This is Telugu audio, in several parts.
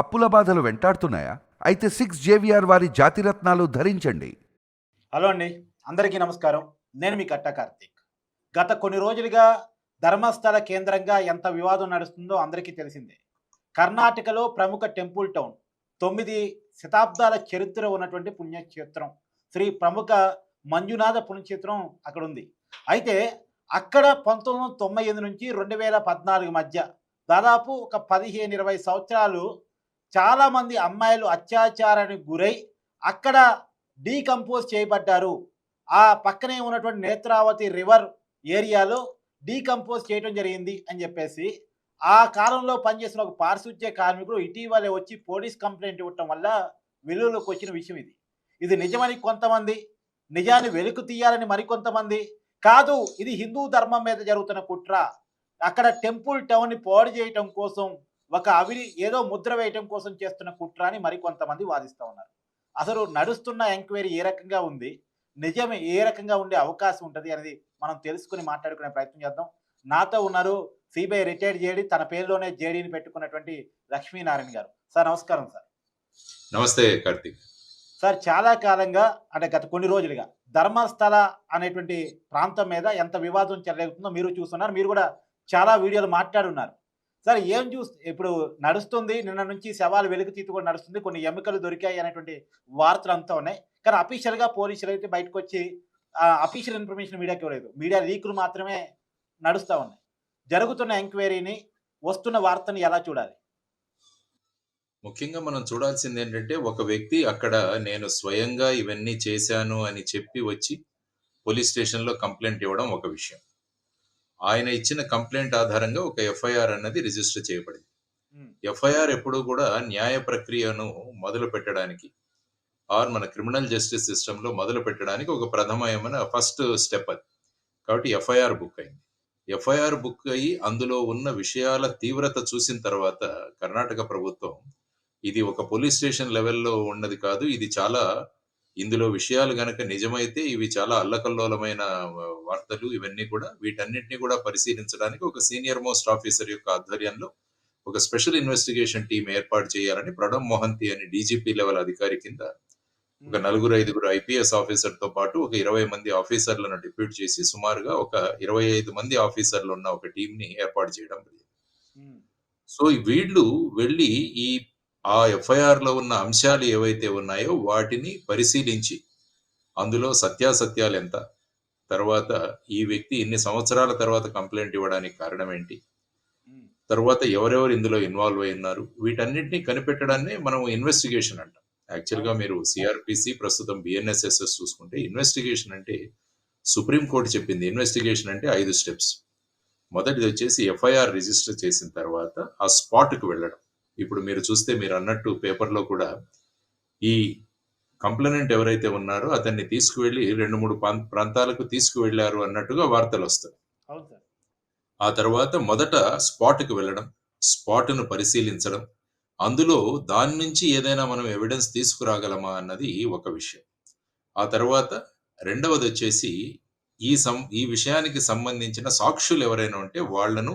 అప్పుల బాధలు వెంటాడుతున్నాయా? అయితే సిక్స్ జేవిఆర్ వారి జాతిరత్నాలు ధరించండి. హలో అండి. అందరికీ నమస్కారం. నేను మీ కట్ట కార్తీక్. గత కొన్ని రోజులుగా ధర్మస్థల కేంద్రంగా ఎంత వివాదం నడుస్తుందో అందరికీ తెలిసిందే. కర్ణాటకలో ప్రముఖ టెంపుల్ టౌన్ తొమ్మిది శతాబ్దాల చరిత్ర ఉన్నటువంటి పుణ్యక్షేత్రం శ్రీ ప్రముఖ మంజునాథ పుణ్యక్షేత్రం అక్కడ ఉంది అయితే అక్కడ పంతొమ్మిది వందల తొంభై ఎనిమిది నుంచి రెండు వేల పద్నాలుగు మధ్య దాదాపు ఒక పదిహేను ఇరవై సంవత్సరాలు చాలామంది అమ్మాయిలు అత్యాచారానికి గురై అక్కడ డీకంపోజ్ చేయబడ్డారు. ఆ పక్కనే ఉన్నటువంటి నేత్రావతి రివర్ ఏరియాలో డీకంపోజ్ చేయడం జరిగింది అని చెప్పేసి ఆ కాలంలో పనిచేసిన ఒక పారిశుద్ధ్య కార్మికుడు ఇటీవలే వచ్చి పోలీస్ కంప్లైంట్ ఇవ్వటం వల్ల వెలుగులోకి వచ్చిన విషయం ఇది. ఇది నిజమని కొంతమంది నిజాన్ని వెలుకు తీయాలని మరికొంతమంది కాదు ఇది హిందూ ధర్మం మీద జరుగుతున్న కుట్ర. అక్కడ టెంపుల్ టౌన్ని పాడు చేయటం కోసం ఒక అవిని ఏదో ముద్ర వేయటం కోసం చేస్తున్న కుట్ర అని మరికొంతమంది వాదిస్తూ ఉన్నారు. అసలు నడుస్తున్న ఎంక్వైరీ ఏ రకంగా ఉంది? నిజమే ఏ రకంగా ఉండే అవకాశం ఉంటుంది అనేది మనం తెలుసుకుని మాట్లాడుకునే ప్రయత్నం చేద్దాం. నాతో ఉన్నారు సిబిఐ రిటైర్డ్ జేడి తన పేరులోనే జేడీని పెట్టుకున్నటువంటి లక్ష్మీనారాయణ గారు. సార్ నమస్కారం సార్. నమస్తే కార్తీక్. సార్ చాలా కాలంగా అంటే గత కొన్ని రోజులుగా ధర్మస్థల అనేటువంటి ప్రాంతం మీద ఎంత వివాదం చెలరేగుతుందో మీరు చూస్తున్నారు. మీరు కూడా చాలా వీడియోలు మాట్లాడున్నారు. సరే ఏం చూస్తే ఇప్పుడు నడుస్తుంది నిన్న నుంచి శవాలు వెలుగు తీతి కూడా నడుస్తుంది కొన్ని ఎముకలు దొరికాయి అనేటువంటి వార్తలు అంతా ఉన్నాయి. కానీ అఫీషియల్గా పోలీసులు అయితే బయటకు వచ్చి అఫీషియల్ ఇన్ఫర్మేషన్ మీడియాకి ఇవ్వలేదు. మీడియా లీకులు మాత్రమే నడుస్తూ ఉన్నాయి. జరుగుతున్న ఎంక్వైరీని వస్తున్న వార్తని ఎలా చూడాలి? ముఖ్యంగా మనం చూడాల్సింది ఏంటంటే ఒక వ్యక్తి అక్కడ నేను స్వయంగా ఇవన్నీ చేశాను అని చెప్పి వచ్చి పోలీస్ స్టేషన్లో కంప్లైంట్ ఇవ్వడం ఒక విషయం. ఆయన ఇచ్చిన కంప్లైంట్ ఆధారంగా ఒక ఎఫ్ఐఆర్ అన్నది రిజిస్టర్ చేయబడింది. ఎఫ్ఐఆర్ ఎప్పుడూ కూడా న్యాయ ప్రక్రియను మొదలు పెట్టడానికి ఆర్ మన క్రిమినల్ జస్టిస్ సిస్టంలో మొదలు పెట్టడానికి ఒక ప్రథమమైన ఫస్ట్ స్టెప్ అది. కాబట్టి ఎఫ్ఐఆర్ బుక్ అయింది. ఎఫ్ఐఆర్ బుక్ అయ్యి అందులో ఉన్న విషయాల తీవ్రత చూసిన తర్వాత కర్ణాటక ప్రభుత్వం ఇది ఒక పోలీస్ స్టేషన్ లెవెల్లో ఉన్నది కాదు ఇది చాలా ఇందులో విషయాలు గనక నిజమైతే ఇవి చాలా అల్లకల్లోలమైన వార్తలు. ఇవన్నీ కూడా వీటన్నిటిని కూడా పరిశీలించడానికి ఒక సీనియర్ మోస్ట్ ఆఫీసర్ యొక్క ఆధ్వర్యంలో ఒక స్పెషల్ ఇన్వెస్టిగేషన్ టీం ఏర్పాటు చేయాలని ప్రణబ్ మోహంతి అని డీజీపీ లెవెల్ అధికారి కింద ఒక నలుగురు ఐదుగురు ఐపీఎస్ ఆఫీసర్తో పాటు ఒక ఇరవై మంది ఆఫీసర్లను డిప్యూట్ చేసి సుమారుగా ఒక ఇరవై ఐదు మంది ఆఫీసర్లు ఉన్న ఒక టీం ని ఏర్పాటు చేయడం జరిగింది. సో వీళ్ళు వెళ్ళి ఈ ఆ ఎఫ్ఐఆర్లో ఉన్న అంశాలు ఏవైతే ఉన్నాయో వాటిని పరిశీలించి అందులో సత్యాసత్యాలు ఎంత? తర్వాత ఈ వ్యక్తి ఇన్ని సంవత్సరాల తర్వాత కంప్లైంట్ ఇవ్వడానికి కారణం ఏంటి? తర్వాత ఎవరెవరు ఇందులో ఇన్వాల్వ్ అయి ఉన్నారు? వీటన్నిటిని కనిపెట్టడాన్ని మనం ఇన్వెస్టిగేషన్ అంటాం. యాక్చువల్గా మీరు సిఆర్పిసి ప్రస్తుతం బిఎన్ఎస్ఎస్ఎస్ చూసుకుంటే ఇన్వెస్టిగేషన్ అంటే సుప్రీం కోర్టు చెప్పింది. ఇన్వెస్టిగేషన్ అంటే ఐదు స్టెప్స్. మొదటిది వచ్చేసి ఎఫ్ఐఆర్ రిజిస్టర్ చేసిన తర్వాత ఆ స్పాట్కు వెళ్ళడం. ఇప్పుడు మీరు చూస్తే మీరు అన్నట్టు పేపర్లో కూడా ఈ కంప్లైనెంట్ ఎవరైతే ఉన్నారో అతన్ని తీసుకువెళ్ళి రెండు మూడు ప్రాం- ప్రాంతాలకు తీసుకువెళ్ళారు అన్నట్టుగా వార్తలు వస్తాయి. ఆ తర్వాత మొదట స్పాట్కి వెళ్ళడం స్పాట్ను పరిశీలించడం అందులో దాని నుంచి ఏదైనా మనం ఎవిడెన్స్ తీసుకురాగలమా అన్నది ఒక విషయం. ఆ తర్వాత రెండవది వచ్చేసి ఈ సం ఈ విషయానికి సంబంధించిన సాక్షులు ఎవరైనా ఉంటే వాళ్ళను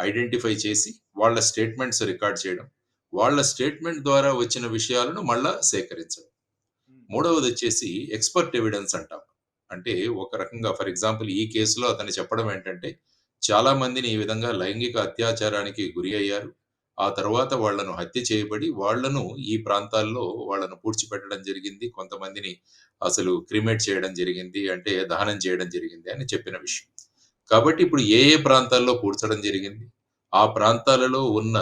ఐడెంటిఫై చేసి వాళ్ళ స్టేట్మెంట్స్ రికార్డ్ చేయడం వాళ్ళ స్టేట్మెంట్ ద్వారా వచ్చిన విషయాలను మళ్ళా సేకరించడం. మూడవది వచ్చేసి ఎక్స్పర్ట్ ఎవిడెన్స్ అంటాం. అంటే ఒక రకంగా ఫర్ ఎగ్జాంపుల్ ఈ కేసులో అతను చెప్పడం ఏంటంటే చాలా మందిని ఈ విధంగా లైంగిక అత్యాచారానికి గురి అయ్యారు. ఆ తర్వాత వాళ్ళను హత్య చేయబడి వాళ్ళను ఈ ప్రాంతాల్లో వాళ్ళను పూడ్చిపెట్టడం జరిగింది. కొంతమందిని అసలు క్రిమేట్ చేయడం జరిగింది అంటే దహనం చేయడం జరిగింది అని చెప్పిన విషయం. కాబట్టి ఇప్పుడు ఏ ఏ ప్రాంతాల్లో కూర్చడం జరిగింది? ఆ ప్రాంతాలలో ఉన్న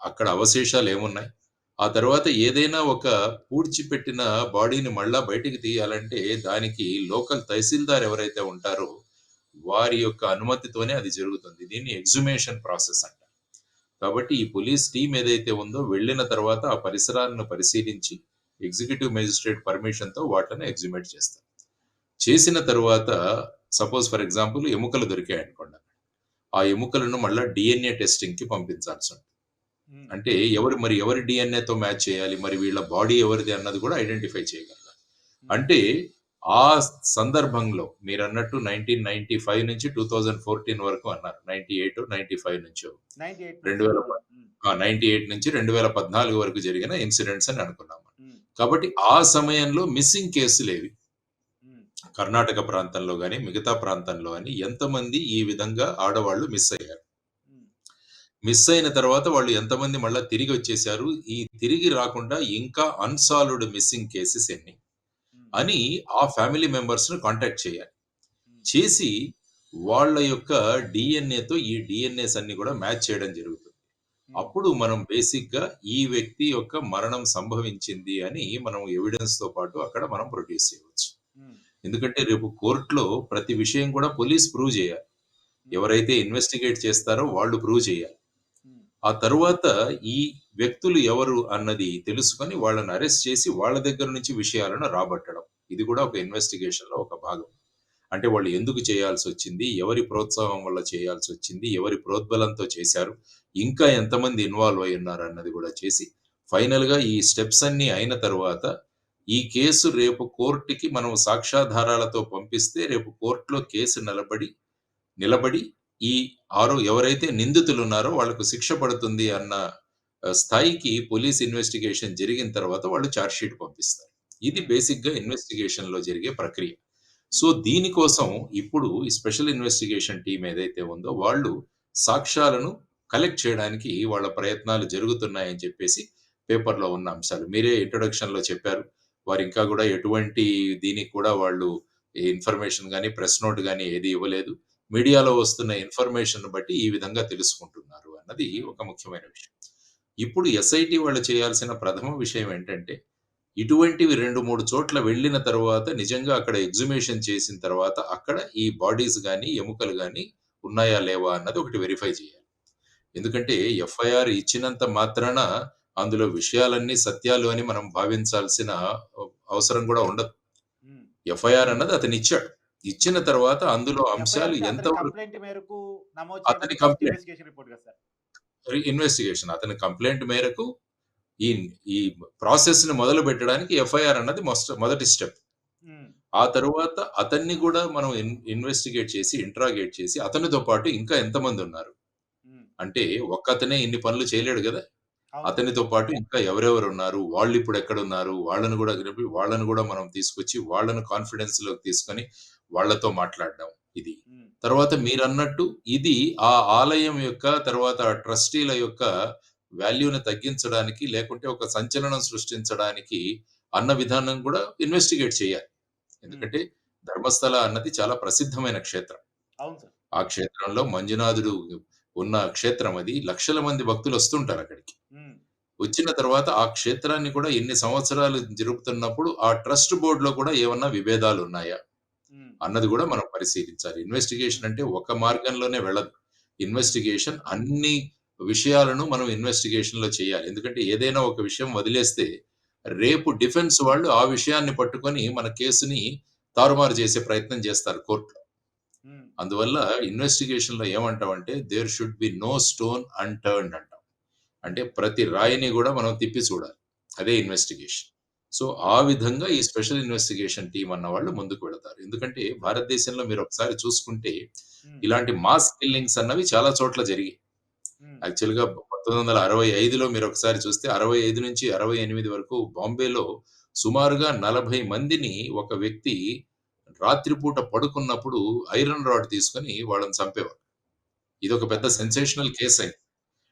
అక్కడ అవశేషాలు ఏమున్నాయి? ఆ తర్వాత ఏదైనా ఒక పూడ్చిపెట్టిన బాడీని మళ్ళా బయటికి తీయాలంటే దానికి లోకల్ తహసీల్దార్ ఎవరైతే ఉంటారో వారి యొక్క అనుమతితోనే అది జరుగుతుంది. దీన్ని ఎగ్జుమేషన్ ప్రాసెస్ అంటారు కాబట్టి ఈ పోలీస్ టీం ఏదైతే ఉందో వెళ్ళిన తర్వాత ఆ పరిసరాలను పరిశీలించి ఎగ్జిక్యూటివ్ మెజిస్ట్రేట్ పర్మిషన్తో వాటిని ఎగ్జిమేట్ చేస్తారు. చేసిన తర్వాత సపోజ్ ఫర్ ఎగ్జాంపుల్ ఎముకలు దొరికాయి అనుకోండి ఆ ఎముకలను మళ్ళా డిఎన్ఏ టెస్టింగ్కి పంపించాల్సి ఉంటుంది అంటే ఎవరు మరి ఎవరి DNA తో మ్యాచ్ చేయాలి మరి వీళ్ళ బాడీ ఎవరిది అన్నది కూడా ఐడెంటిఫై చేయగలగాలి అంటే ఆ సందర్భంలో మీరన్నట్టు 1995 నుంచి 2014 వరకు అన్నారు. 98 95 నుంచో. 98 రెండు వేల ప హ్మ్. ఆ! 98 నుంచి 2014 వరకు జరిగిన ఇన్సిడెంట్స్ అని అనుకున్నాం. హ్మ్. కాబట్టి ఆ సమయంలో మిస్సింగ్ కేసులేవి? హ్మ్. కర్ణాటక ప్రాంతంలో కానీ మిగతా ప్రాంతంలో అని ఎంతమంది ఈ విధంగా ఆడవాళ్ళు మిస్ అయ్యారు? మిస్ అయిన తర్వాత వాళ్ళు ఎంతమంది తిరిగి వచ్చేసారు ఈ తిరిగి రాకుండా ఇంకా అన్సాల్వ్డ్ మిస్సింగ్ కేసెస్ ఎన్ని? అని ఆ ఫ్యామిలీ మెంబర్స్ను కాంటాక్ట్ చేయాలి. చేసి వాళ్ళ యొక్క డిఎన్ఏతో ఈ డిఎన్ఏస్ అన్ని కూడా మ్యాచ్ చేయడం జరుగుతుంది. అప్పుడు మనం బేసిక్‌గా ఈ వ్యక్తి యొక్క మరణం సంభవించింది అని మనం ఎవిడెన్స్‌తో పాటు అక్కడ మనం ప్రొడ్యూస్ చేయవచ్చు. ఎందుకంటే రేపు కోర్టులో ప్రతి విషయం కూడా పోలీస్ ప్రూవ్ చేయాలి. ఎవరైతే ఇన్వెస్టిగేట్ చేస్తారో వాళ్ళు ప్రూవ్ చేయాలి. ఆ తరువాత ఈ వ్యక్తులు ఎవరు అన్నది తెలుసుకొని వాళ్ళని అరెస్ట్ చేసి వాళ్ళ దగ్గర నుంచి విషయాలను రాబట్టడం. ఇది కూడా ఒక ఇన్వెస్టిగేషన్‌లో ఒక భాగం. అంటే వాళ్ళు ఎందుకు చేయాల్సి వచ్చింది ఎవరి ప్రోత్సాహం వల్ల చేయాల్సి వచ్చింది ఎవరి ప్రోద్బలంతో చేశారు? ఇంకా ఎంతమంది ఇన్వాల్వ్ అయి ఉన్నారు అన్నది కూడా చేసి ఫైనల్‌గా ఈ స్టెప్స్ అన్నీ అయిన తర్వాత ఈ కేసు రేపు కోర్టుకి మనం సాక్ష్యాధారాలతో పంపిస్తే రేపు కోర్టులో కేసు నిలబడి నిలబడి ఈ ఆరో ఎవరైతే నిందితులు ఉన్నారో వాళ్ళకు శిక్ష పడుతుంది అన్న స్థాయికి పోలీస్ ఇన్వెస్టిగేషన్ జరిగిన తర్వాత వాళ్ళు చార్జ్షీట్ పంపిస్తారు. ఇది బేసిక్‌గా ఇన్వెస్టిగేషన్‌లో జరిగే ప్రక్రియ. సో, దీనికోసం ఇప్పుడు ఈ స్పెషల్ ఇన్వెస్టిగేషన్ టీం ఏదైతే ఉందో వాళ్ళు సాక్ష్యాలను కలెక్ట్ చేయడానికి వాళ్ళ ప్రయత్నాలు జరుగుతున్నాయని చెప్పేసి పేపర్‌లో ఉన్న అంశాలు. మీరే ఇంట్రొడక్షన్‌లో చెప్పారు. వారు ఇంకా కూడా ఎటువంటి దీనికి కూడా వాళ్ళు ఇన్ఫర్మేషన్ కానీ ప్రెస్ నోట్ కానీ ఏది ఇవ్వలేదు. మీడియాలో వస్తున్న ఇన్ఫర్మేషన్ బట్టి ఈ విధంగా తెలుసుకుంటున్నారు అన్నది ఒక ముఖ్యమైన విషయం. ఇప్పుడు ఎస్ఐటి వాళ్ళు చేయాల్సిన ప్రథమ విషయం ఏంటంటే, ఇటువంటివి 2, 3 చోట్ల వెళ్ళిన తర్వాత నిజంగా అక్కడ ఎగ్జిమేషన్ చేసిన తర్వాత అక్కడ ఈ బాడీస్ కానీ ఎముకలు కానీ ఉన్నాయా? లేవా? అన్నది ఒకటి వెరిఫై చేయాలి. ఎందుకంటే ఎఫ్ఐఆర్ ఇచ్చినంత మాత్రాన అందులో విషయాలన్నీ సత్యాలు అని మనం భావించాల్సిన అవసరం కూడా ఉండదు. ఎఫ్ఐఆర్ అన్నది అతనిచ్చాడు. ఇచ్చిన తర్వాత అందులో అంశాలు ఎంత అతని మేరకు అతని కంప్లెయింట్. ఇన్వెస్టిగేషన్ కదా అతని కంప్లెయింట్ మేరకు ఈ ఈ ప్రాసెస్‌ని మొదలుపెట్టడానికి ఎఫ్ఐఆర్ అన్నది మొస్ట్ మొదటి స్టెప్. ఆ తరువాత అతన్ని కూడా మనం ఇన్ ఇన్వెస్టిగేట్ చేసి, ఇంట్రాగేట్ చేసి అతనితో పాటు ఇంకా ఎంతమందున్నారు? హ్మ్. అంటే ఒక్కతనే ఇన్ని పనులు చేయలేడు గదా! అతనితో పాటు ఇంకా ఎవరెవరున్నారు? వాళ్ళిప్పుడు ఎక్కడున్నారు? వాళ్ళని గూడా గ్రిపి వాళ్ళని గూడా మనం తీసుకొచ్చి వాళ్ళని కాన్ఫిడెన్స్‌లోకి తీసుకొని వాళ్ళతో మాట్లాడడం ఇది. తర్వాత మీరన్నట్టు ఇది ఆ ఆలయం యొక్క తర్వాత ట్రస్టీల యొక్క వాల్యూని తగ్గించడానికి లేకుంటే ఒక సంచలనం సృష్టించడానికి అన్న విధానం కూడా ఇన్వెస్టిగేట్ చేయాలి. ఎందుకంటే ధర్మస్థల అన్నది చాలా ప్రసిద్ధమైన క్షేత్రం. ఆ క్షేత్రంలో మంజునాథుడు ఉన్న క్షేత్రం అది. లక్షల మంది భక్తులొస్తుంటారు అక్కడికి. హ్మ్. వచ్చిన తర్వాత ఆ క్షేత్రాన్ని కూడా ఇన్ని సంవత్సరాలు జరుపుతున్నప్పుడు ఆ ట్రస్ట్ బోర్డ్‌లో కూడా ఏమన్నా విభేదాలున్నాయా? హ్మ్. అన్నది కూడా మనం పరిశీలించాలి. ఇన్వెస్టిగేషన్. అంటే ఒక మార్గంలోనే వెళ్ళదు. ఇన్వెస్టిగేషన్ అన్ని విషయాలను మనం ఇన్వెస్టిగేషన్‌లో చేయాలి. ఎందుకంటే ఏదైనా ఒక విషయం వదిలేస్తే రేపు డిఫెన్స్ వాళ్ళు ఆ విషయాన్ని పట్టుకొని మన కేసుని తారుమారు చేసే ప్రయత్నం చేస్తారు కోర్ట్‌లో. అందువల్ల ఇన్వెస్టిగేషన్‌లో ఏమంటామంటే there should be no stone unturned అంటాం. అంటే ప్రతి రాయిని గూడా మనం తిప్పి చూడాలి. అదే ఇన్వెస్టిగేషన్. సో, ఆ విధంగా ఈ స్పెషల్ ఇన్వెస్టిగేషన్ టీమ్ అన్నవాళ్ళు ముందుకు వెళతారు. ఎందుకంటే. భారతదేశంలో మీరొకసారి చూసుకుంటే హ్మ్. ఇలాంటి మాస్ కిల్లింగ్స్ అన్నవి చాలా చోట్ల జరిగాయి. యాక్చువల్‌గా 1965లో మీరొకసారి చూస్తే 65-68 వరకు బాంబేలో సుమారుగా 40 మందిని ఒక వ్యక్తి రాత్రిపూట పడుకున్నప్పుడు ఐరన్ రాడ్ తీసుకొని వాళ్ళని చంపేవాడు. ఇదొక పెద్ద సెన్సేషనల్ కేస్ అయింది.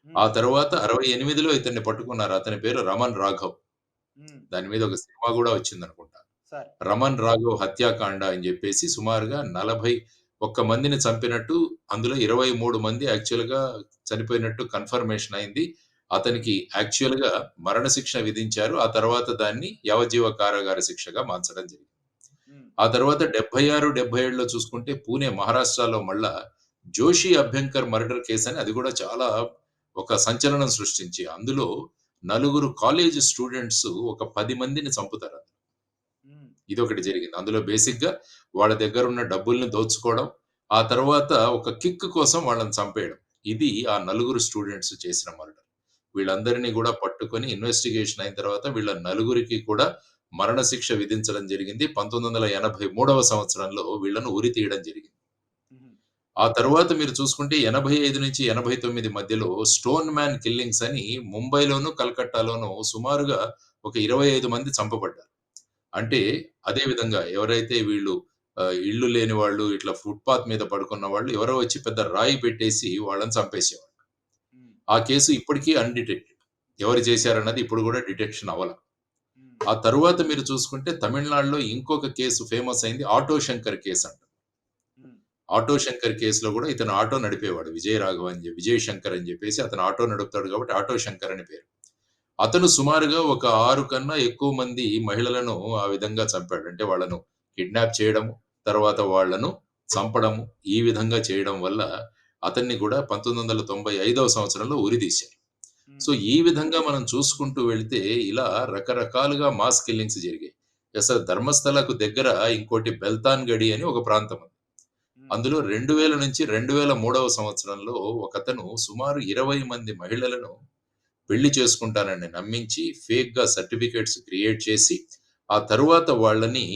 ఆ. తరువాత 68లో ఇతన్ని పట్టుకున్నారు. అతని పేరు రమణ్ రాఘవ్. దాని మీద ఒక సినిమా గూడా వచ్చిందనుకుంటా. సార్. రమణ్ రాఘవ్ హత్యాకాండ అని జెప్పేసి సుమారుగా 41 మందిని చంపినట్టు అందులో 23 మంది యాక్చువల్‌గా చనిపోయినట్టు కన్ఫర్మేషన్ అయింది. అతనికి యాక్చువల్‌గా మరణశిక్ష విధించారు. ఆ తర్వాత దాన్ని యావజ్జీవ కారాగార శిక్షగా మార్చడం జరిగింది. ఆ తర్వాత 76, 77లో చూసుకుంటే పూణే మహారాష్ట్రలో మళ్ళా జోషి అభ్యంకర్ మర్డర్ కేస్ అని అది గూడా చాలా ఒక సంచలనం సృష్టించి అందులో నలుగురు కాలేజ్ స్టూడెంట్స్ ఒక 10 మందిని చంపుతారు. హ్మ్. ఇదొకటి జరిగింది. అందులో బేసిక్‌గా వాళ్ళ దగ్గరున్న డబ్బుల్ని దోచుకోవడం, ఆ తర్వాత ఒక కిక్ కోసం వాళ్ళని చంపేయడం. ఇది ఆ నలుగురు స్టూడెంట్స్ చేసిన మర్డర్. వీళ్ళందరిని గూడా పట్టుకొని ఇన్వెస్టిగేషన్ అయిన తర్వాత వీళ్ళ నలుగురికి కూడా మరణశిక్ష విధించడం జరిగింది. 1983వ సంవత్సరంలో వీళ్ళను ఉరి తీయడం జరిగింది. ఆ తరువాత మీరు చూసుకుంటే 85-89 మధ్యలో స్టోన్ మ్యాన్ కిల్లింగ్స్ అని ముంబైలోను, కలకట్టాలోను సుమారుగా ఒక 25 మంది చంపబడ్డారు. అంటే అదే విధంగా ఎవరైతే వీళ్ళు ఇల్లు లేని వాళ్ళు, ఇట్లా ఫుట్‌పాత్ మీద పడుకున్న వాళ్ళు ఎవరో వచ్చి పెద్ద రాయి పెట్టేసి వాళ్ళని చంపేసేవాళ్ళు. ఆ కేసు ఇప్పటికీ అన్‌డిటెక్టెడ్. ఎవరు చేశారన్నది ఇప్పుడు గూడా డిటెక్షన్ అవ్వల. ఆ తరువాత మీరు చూసుకుంటే తమిళనాడులో ఇంకొక కేసు ఫేమస్ అయింది. ఆటో శంకర్ కేస్ అంట. ఆటో శంకర్ కేసులో కూడా ఇతను ఆటో నడిపేవాడు. విజయ రాఘవ అని చెప్పి విజయ్ శంకర్ అని చెప్పేసి అతను ఆటో నడుపుతాడు కాబట్టి ఆటో శంకర్ అని పేరు. అతను సుమారుగా ఒక ఆరు కన్నా ఎక్కువ మంది మహిళలను ఆ విధంగా చంపాడు. అంటే వాళ్ళను కిడ్నాప్ చేయడము, తర్వాత వాళ్ళను చంపడము, ఈ విధంగా చేయడం వల్ల అతన్ని కూడా పంతొమ్మిది వందల తొంభై ఐదవ సంవత్సరంలో ఉరితీశారు. సో, ఈ విధంగా మనం చూసుకుంటూ వెళ్తే ఇలా రకరకాలుగా మాస్ కిల్లింగ్స్ జరిగాయి. అసలు ధర్మస్థలకు దగ్గర ఇంకోటి బెల్తాన్ గడి అని ఒక ప్రాంతం ఉంది. అందులో 2000 నుంచి 2003వ సంవత్సరంలో ఒకతను సుమారు 20 మంది మహిళలను పెళ్ళి చేసుకుంటానని నమ్మించి ఫేక్‌గా సర్టిఫికేట్స్ క్రియేట్ చేసి, ఆ తరువాత వాళ్ళని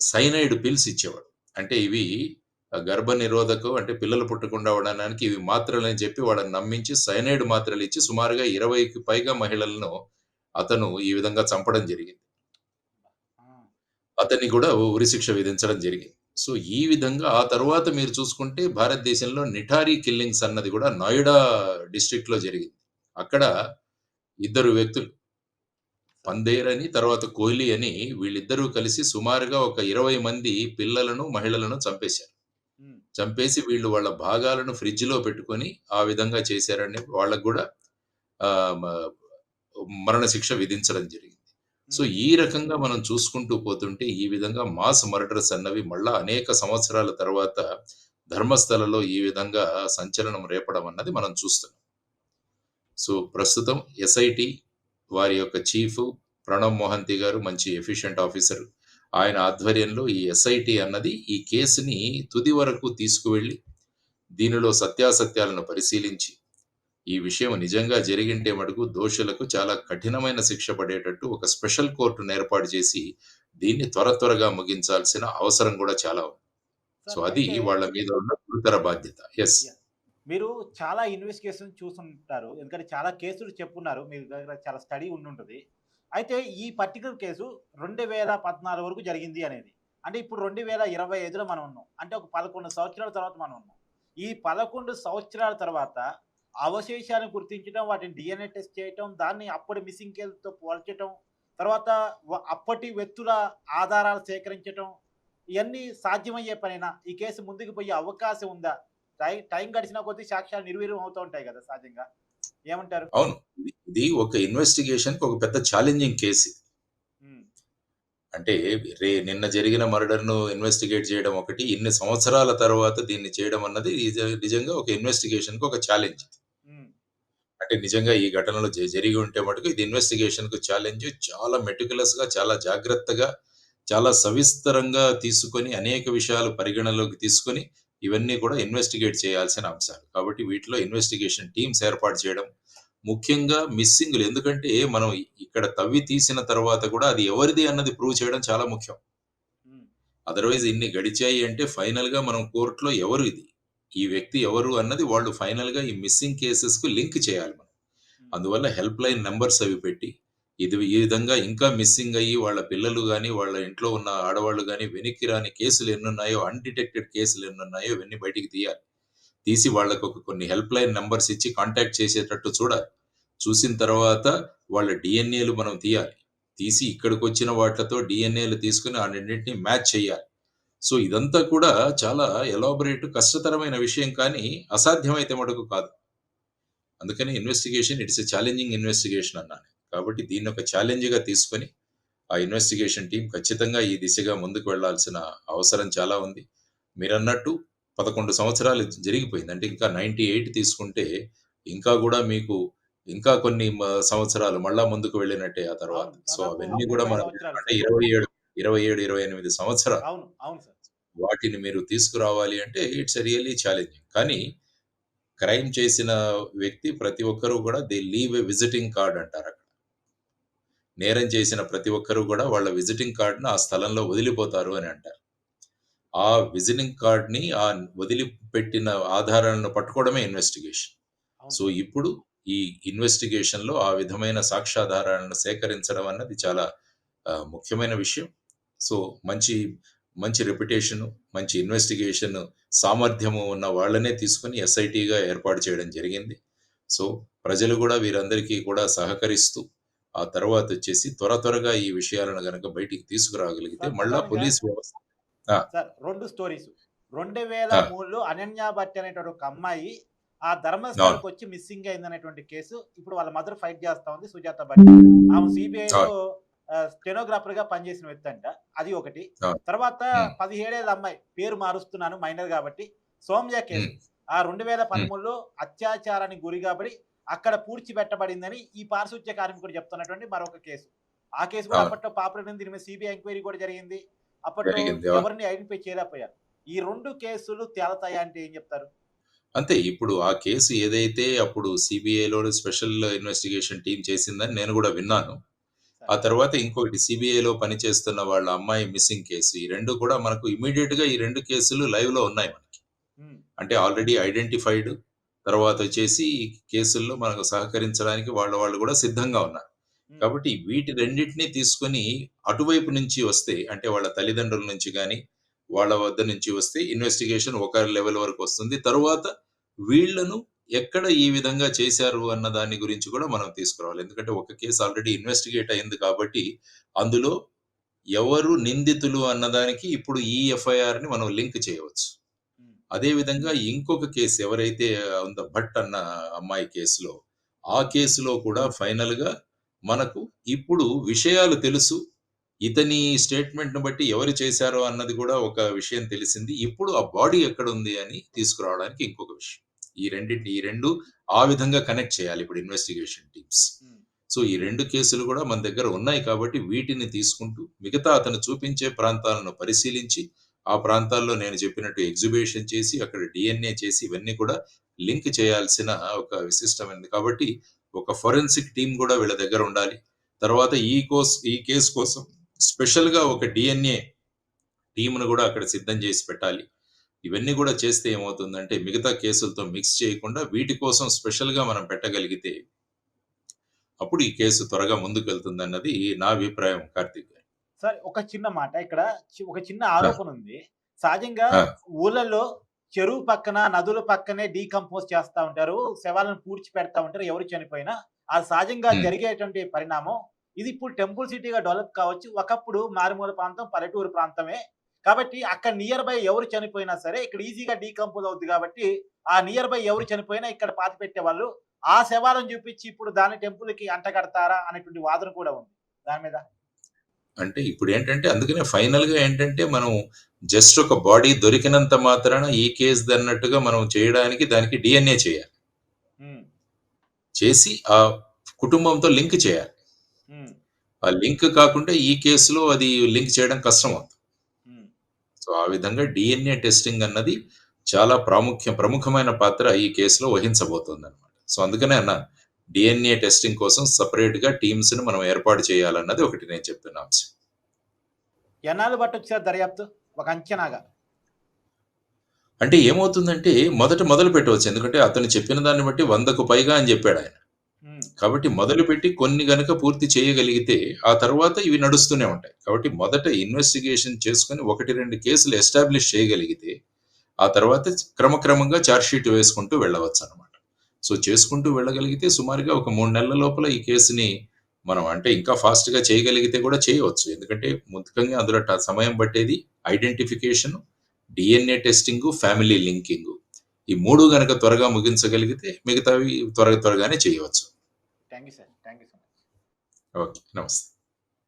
సైనైడ్ పిల్స్ ఇచ్చేవాడు. అంటే ఇవి గర్భ నిరోధకం అంటే పిల్లలు పుట్టకుండా ఉండడానికి ఇవి మాత్రలని చెప్పి వాళ్ళని నమ్మించి సైనైడ్ మాత్రలు ఇచ్చి సుమారుగా 20కి పైగా మహిళలను అతను ఈ విధంగా చంపడం జరిగింది. అతన్ని కూడా ఉరిశిక్ష విధించడం జరిగింది. సో, ఈ విధంగా ఆ తర్వాత మీరు చూసుకుంటే భారతదేశంలో నిఠారీ కిల్లింగ్స్ అన్నది కూడా నోయిడా డిస్ట్రిక్ట్‌లో జరిగింది. అక్కడ ఇద్దరు వ్యక్తులు పందేర్ అని, తర్వాత కోహ్లీ అని వీళ్ళిద్దరూ కలిసి సుమారుగా ఒక 20 మంది పిల్లలను, మహిళలను చంపేశారు. చంపేసి వీళ్ళు వాళ్ళ భాగాలను ఫ్రిడ్జ్‌లో పెట్టుకొని ఆ విధంగా చేశారని వాళ్ళకి మ మరణశిక్ష విధించడం జరిగింది. సో. ఈ రకంగా మనం చూసుకుంటూ పోతుంటే ఈ విధంగా మాస్ మర్డర్స్ అన్నవి మళ్ళా అనేక సంవత్సరాల తర్వాత ధర్మస్థలలో ఈ విధంగా సంచలనం రేపడం అన్నది మనం చూస్తున్నాం. సో, ప్రస్తుతం ఎస్ఐటీ వారి యొక్క చీఫ్ ప్రణబ్ మొహంతి గారు మంచి ఎఫిషియంట్ ఆఫీసర్. ఆయన ఆధ్వర్యంలో ఈ ఎస్ఐటీ అన్నది ఈ కేసుని తుది వరకు తీసుకువెళ్ళి, దీనిలో సత్యాసత్యాలను పరిశీలించి, ఈ విషయం నిజంగా జరిగింటే మటుకు దోషులకు చాలా కఠినమైన శిక్ష పడేటట్టు ఒక స్పెషల్ కోర్ట్‌ని ఏర్పాటు చేసి, దీన్ని త్వర త్వరగా ముగించాల్సిన అవసరం గూడా చాలా ఉంది. సో, అది వాళ్ళ మీద ఉన్న గురుతర బాధ్యత. యాహ్! మీరు చాలా ఇన్వెస్టిగేషన్ చూసుంటారు. ఎందుకంటే చాలా కేసులు చెప్పున్నారు. మీ దగ్గర చాలా స్టడీ ఉండుంటది. అయితే ఈ పర్టికులర్ కేసు 2014 వరకు జరిగింది అనేది. అంటే ఇప్పుడు 2025లో మనం ఉన్నాం. అంటే ఒక 11 సంవత్సరాల తర్వాత మనం ఉన్నాం. ఈ 11 సంవత్సరాల తర్వాత అవశేషాలను గుర్తించడం, వాటిని డిఎన్ఏ టెస్ట్ చేయటం, దాన్ని అప్పటి మిస్సింగ్ కేసులతో పోల్చటం, తర్వాత అప్పటి వ్యక్తుల ఆధారాలు సేకరించటం, ఇవన్నీ సాధ్యమయ్యే పనైనా ఈ కేసు ముందుకు పోయే అవకాశం ఉందా? టై టైం గడిచిన కొద్దీ సాక్ష్యాలు నిర్వీర్యం అవుతూ ఉంటాయి కదా సహజంగా. ఏమంటారు? అవును. ఇది ఒక ఇన్వెస్టిగేషన్‌కి ఒక పెద్ద ఛాలెంజింగ్ కేస్. అంటే రే నిన్న జరిగిన మర్డర్‌ను ఇన్వెస్టిగేట్ చేయడం ఒకటి. ఇన్ని సంవత్సరాల తర్వాత దీన్ని చేయడం అన్నది నిజ నిజంగా ఒక ఇన్వెస్టిగేషన్‌కి ఒక ఛాలెంజ్. అంటే నిజంగా ఈ ఘటనలు జరిగి ఉంటే మటుకు ఇది ఇన్వెస్టిగేషన్‌కు ఛాలెంజ్. చాలా మెటిక్యులస్‌గా, చాలా జాగ్రత్తగా, చాలా సవిస్తరంగా తీసుకొని అనేక విషయాలు పరిగణనలోకి తీసుకొని ఇవన్నీ కూడా ఇన్వెస్టిగేట్ చేయాల్సిన అంశాలు. కాబట్టి వీటిలో ఇన్వెస్టిగేషన్ టీమ్స్ ఏర్పాటు చేయడం, ముఖ్యంగా మిస్సింగ్‌లు ఎందుకంటే మనం ఇక్కడ తవ్వి తీసిన తర్వాత కూడా అది ఎవరిది అన్నది ప్రూవ్ చేయడం చాలా ముఖ్యం. అదర్‌వైజ్ ఇన్ని గడిచాయి అంటే ఫైనల్‌గా మనం కోర్ట్‌లో ఎవరు ఇది? ఈ వ్యక్తి ఎవరు అన్నది వాళ్ళు ఫైనల్‌గా ఈ మిస్సింగ్ కేసెస్‌కు లింక్ చేయాలి మనం. అందువల్ల హెల్ప్ లైన్ నంబర్స్ అవి పెట్టి, ఇది ఈ విధంగా ఇంకా మిస్సింగ్ అయ్యి వాళ్ళ పిల్లలు కానీ వాళ్ళ ఇంట్లో ఉన్న ఆడవాళ్ళు కానీ వెనక్కి రాని కేసులు ఎన్నున్నాయో, అన్‌డిటెక్టెడ్ కేసులు ఎన్నున్నాయో ఇవన్నీ బయటికి తీయాలి. తీసి వాళ్ళకు ఒక కొన్ని హెల్ప్ లైన్ నెంబర్స్ ఇచ్చి కాంటాక్ట్ చేసేటట్టు చూడాలి. చూసిన తర్వాత వాళ్ళ డిఎన్ఏలు మనం తీయాలి. తీసి ఇక్కడికొచ్చిన వాటిలతో డీఎన్ఏలు తీసుకొని ఆ రెండింటిని మ్యాచ్ చేయాలి. సో, ఇదంతా కూడా చాలా ఎలాబరేట్ కష్టతరమైన విషయం కానీ అసాధ్యమైతే మటుకు కాదు. అందుకని investigation it's a challenging investigation అన్నాను. కాబట్టి దీన్ని ఒక ఛాలెంజ్‌గా తీసుకొని ఆ ఇన్వెస్టిగేషన్ టీమ్ ఖచ్చితంగా ఈ దిశగా ముందుకు వెళ్ళాల్సిన అవసరం చాలా ఉంది. మీరన్నట్టు 11 సంవత్సరాలు జరిగిపోయింది. అంటే ఇంకా 98 తీసుకుంటే ఇంకా గూడా మీకు ఇంకా కొన్ని సంవత్సరాలు మళ్ళా ముందుకు వెళ్ళినట్టే ఆ తర్వాత. సో, అవన్నీ 30 మనం సంవత్సరాలు అంటే సార్. 27, 27, 28 సంవత్సరాలు. వాటిని మీరు తీసుకురావాలి అంటే ఇట్స్ రియల్లీ ఛాలెంజింగ్. కానీ క్రైమ్ చేసిన వ్యక్తి ప్రతి ఒక్కరు గూడా they leave a visiting card అంటారక్కడ. నేరం చేసిన ప్రతి ఒక్కరు కూడా వాళ్ళ విజిటింగ్ కార్డ్‌ను ఆ స్థలంలో వదిలిపోతారు అని అంటారు. ఆ విజిటింగ్ కార్డ్‌ని ఆ వదిలిపెట్టిన ఆధారాలను పట్టుకోవడమే ఇన్వెస్టిగేషన్. సో, ఇప్పుడు ఈ ఇన్వెస్టిగేషన్‌లో ఆ విధమైన సాక్ష్యాధారాలను సేకరించడం అన్నది చాలా ముఖ్యమైన విషయం. సో, మంచి మంచి రెప్యుటేషను, మంచి ఇన్వెస్టిగేషన్ సామర్థ్యము ఉన్న వాళ్ళనే తీసుకొని ఎస్ఐటీగా ఏర్పాటు చేయడం జరిగింది. సో, ప్రజలు గూడా వీరందరికీ కూడా సహకరిస్తూ, ఆ తర్వాతొచ్చేసి త్వర త్వరగా ఈ విషయాలను గనక బయటికి తీసుకురాగలిగితే మళ్ళా పోలీస్ వ్యవస్థ 2 స్టోరీస్. ఆ! 2003లో అనన్య భట్ అనేటువంటి ఒక అమ్మాయి ఆ అవును. ధర్మస్థలకొచ్చి మిస్సింగ్ అయిందనేటువంటి కేసు. ఇప్పుడు వాళ్ళ మదర్ ఫైట్ చేస్తా ఉంది సుజాత భట్. ఆమె సీబీఐలో అవును. ఆహ్, స్టెనోగ్రాఫర్‌గా పనిచేసిన వ్యక్తంట. అది ఒకటి. తర్వాత హ్మ్. 17 ఏళ్ళ అమ్మాయి పేరు మారుస్తున్నాను మైనర్ కాబట్టి సౌమ్య కేసు. ఆ హ్మ్. 2013లో అత్యాచారానికి గురి కాబడి అక్కడ పూడ్చిపెట్టబడిందని ఈ పారిశుధ్య కార్మికుడు చెప్తున్నటువంటి మరొక కేసు. ఆ కేసు కూడా. అప్పట్లో పాపులర్ అయింది. దీని మీద సీబీఐ ఎంక్వైరీ కూడా జరిగింది. అప్పట్లో. ఎవరిని ఐడెంటిఫై చేయలేకపోయారు. ఈ 2 కేసులు తేలతాయా అంటే ఏం చెప్తారు? అంతే. ఇప్పుడు ఆ కేసు ఏదైతే అప్పుడు సీబీఐలో స్పెషల్ ఇన్వెస్టిగేషన్ టీమ్ చేసిందని నేను గూడా విన్నాను. ఆ. తర్వాత ఇంకొకటి సీబీఐలో పనిచేస్తున్న వాళ్ళ అమ్మాయి మిస్సింగ్ కేసు. ఈ 2 కూడా మనకు ఇమ్మీడియేట్‌గా ఈ 2 కేసులు లైవ్‌లో ఉన్నాయి మనకి. అంటే ఆల్రెడీ ఐడెంటిఫైడ్. తర్వాతొచ్చేసి ఈ కేసుల్లో మనకు సహకరించడానికి వాళ్ళ వాళ్ళు గూడా సిద్ధంగా ఉన్నారు. కాబట్టి వీటి రెండిటిని తీసుకొని అటువైపు నుంచి వస్తే అంటే వాళ్ళ తల్లిదండ్రుల నుంచి గాని, వాళ్ళ వద్ద నుంచి వస్తే ఇన్వెస్టిగేషన్ ఒక లెవెల్ వరకు వస్తుంది. తరువాత వీళ్ళను ఎక్కడ ఈ విధంగా చేశారు అన్న దాని గురించి కూడా మనం తీసుకురావాలి. ఎందుకంటే ఒక కేసు ఆల్రెడీ ఇన్వెస్టిగేట్ అయింది కాబట్టి అందులో ఎవరు నిందితులు అన్నదానికి ఇప్పుడు ఈ ఎఫ్ఐఆర్‌ని మనం లింక్ చేయవచ్చు. హ్మ్. అదే విధంగా ఇంకొక కేసు ఎవరైతే ఉందో భట్ అన్న అమ్మాయి కేసులో, ఆ కేసులో కూడా ఫైనల్‌గా మనకు ఇప్పుడు విషయాలు తెలుసు. ఇతని స్టేట్‌మెంట్‌ని బట్టి ఎవరు చేశారో అన్నది కూడా ఒక విషయం తెలిసింది. ఇప్పుడు ఆ బాడీ ఎక్కడుంది అని తీసుకురావడానికి ఇంకొక విషయం. ఈ రెండిటిని ఈ 2 ఆ విధంగా కనెక్ట్ చేయాలి ఇప్పుడు ఇన్వెస్టిగేషన్ టీమ్స్. సో, ఈ 2 కేసులు కూడా మన దగ్గర ఉన్నాయి కాబట్టి వీటిని తీసుకుంటూ మిగతా అతను చూపించే ప్రాంతాలను పరిశీలించి, ఆ ప్రాంతాల్లో నేను చెప్పినట్టు ఎగ్జిబిషన్ చేసి, అక్కడ డిఎన్ఏ చేసి ఇవన్నీ కూడా లింక్ చేయాల్సిన ఒక విశిష్టమైనది. కాబట్టి ఒక ఫొరెన్సిక్ టీం కూడా వీళ్ళ దగ్గర ఉండాలి. తర్వాత ఈ కోస్ ఈ కేసు కోసం స్పెషల్‌గా ఒక డిఎన్ఏ టీంను కూడా అక్కడ సిద్ధం చేసి పెట్టాలి. ఇవన్నీ కూడా చేస్తే ఏమవుతుందంటే మిగతా కేసులతో మిక్స్ చేయకుండా వీటి కోసం స్పెషల్‌గా మనం పెట్టగలిగితే అప్పుడు ఈ కేసు త్వరగా ముందుకు వెళ్తుందన్నది నా అభిప్రాయం కార్తీక్ గారు. సరే ఒక చిన్న మాట ఇక్కడ ఒక చిన్న! ఆరోపణ ఉంది. సహజంగా! ఊర్లలో చెరువు పక్కన, నదుల పక్కనే డీకంపోజ్ చేస్తా ఉంటారు. శవాలను పూడ్చిపెడతా ఉంటారు ఎవరు చనిపోయినా. అది సహజంగా. జరిగేటువంటి పరిణామం. ఇది ఇప్పుడు టెంపుల్ సిటీగా డెవలప్ కావచ్చు. ఒకప్పుడు మారుమూల ప్రాంతం, పల్లెటూరు ప్రాంతమే. కాబట్టి అక్కడ నియర్ బై ఎవరు చనిపోయినా సరే ఇక్కడ ఈజీగా డీకంపోజ్ అవుద్ది కాబట్టి ఆ నియర్ బై ఎవరు చనిపోయినా ఇక్కడ పాతిపెట్టేవాళ్ళు. ఆ శవాలను చూపించి ఇప్పుడు దాన్ని టెంపుల్‌కి అంటగడతారా అనేటువంటి వాదన కూడా ఉంది. దాని మీద? అంటే ఇప్పుడేంటంటే అందుకనే ఫైనల్‌గా ఏంటంటే మనం జస్ట్ ఒక బాడీ దొరికినంత మాత్రాన ఈ కేస్‌దన్నట్టుగా మనం చేయడానికి దానికి డీఎన్ఏ చేయాలి. చేసి ఆ కుటుంబంతో లింక్ చేయాలి. ఆ లింక్ కాకుంటే ఈ కేస్‌లో అది లింక్ చేయడం కష్టమవుతుంది. హ్మ్. సో, ఆ విధంగా డీఎన్ఏ టెస్టింగ్ అన్నది చాలా ప్రాముఖ్యం ప్రముఖమైన పాత్ర ఈ కేసులో వహించబోతోందన్నమాట. సో, అందుకనే అన్నాను. డీఎన్ఏ టెస్టింగ్ కోసం సెపరేట్‌గా టీమ్స్‌ని మనం ఏర్పాటు చేయాలన్నది ఒకటి నేను చెప్తున్న అంశం. ఎన్నాళ్ళు పట్టొచ్చు సార్ దర్యాప్తు? ఒక అంచనాగా. అంటే ఏమవుతుందంటే మొదట మొదలు పెట్టవచ్చు. ఎందుకంటే అతను చెప్పిన దాన్ని బట్టి 100కు పైగా అని చెప్పాడాయన. హ్మ్. కాబట్టి మొదలుపెట్టి కొన్ని గనక పూర్తి చేయగలిగితే ఆ తర్వాత ఇవి నడుస్తూనే ఉంటాయి. కాబట్టి మొదట ఇన్వెస్టిగేషన్ చేసుకొని 1, 2 కేసులు ఎస్టాబ్లిష్ చేయగలిగితే ఆ తర్వాత క్రమక్రమంగా చార్జ్ షీట్ వేసుకుంటూ వెళ్ళవచ్చనమాట. సో, చేసుకుంటూ వెళ్ళగలిగితే సుమారుగా ఒక 3 నెలల లోపల ఈ కేసుని మనం అంటే ఇంకా ఫాస్ట్‌గా చేయగలిగితే కూడా చేయవచ్చు. ఎందుకంటే ముఖ్యంగా అందులో సమయం పట్టేది identification, DNA testing, family linking. ఈ 3 గనక త్వరగా ముగించగలిగితే మిగతావి త్వర త్వరగానే చేయవచ్చు. Thank you sir. Thank you so much. Okay. నమస్తే.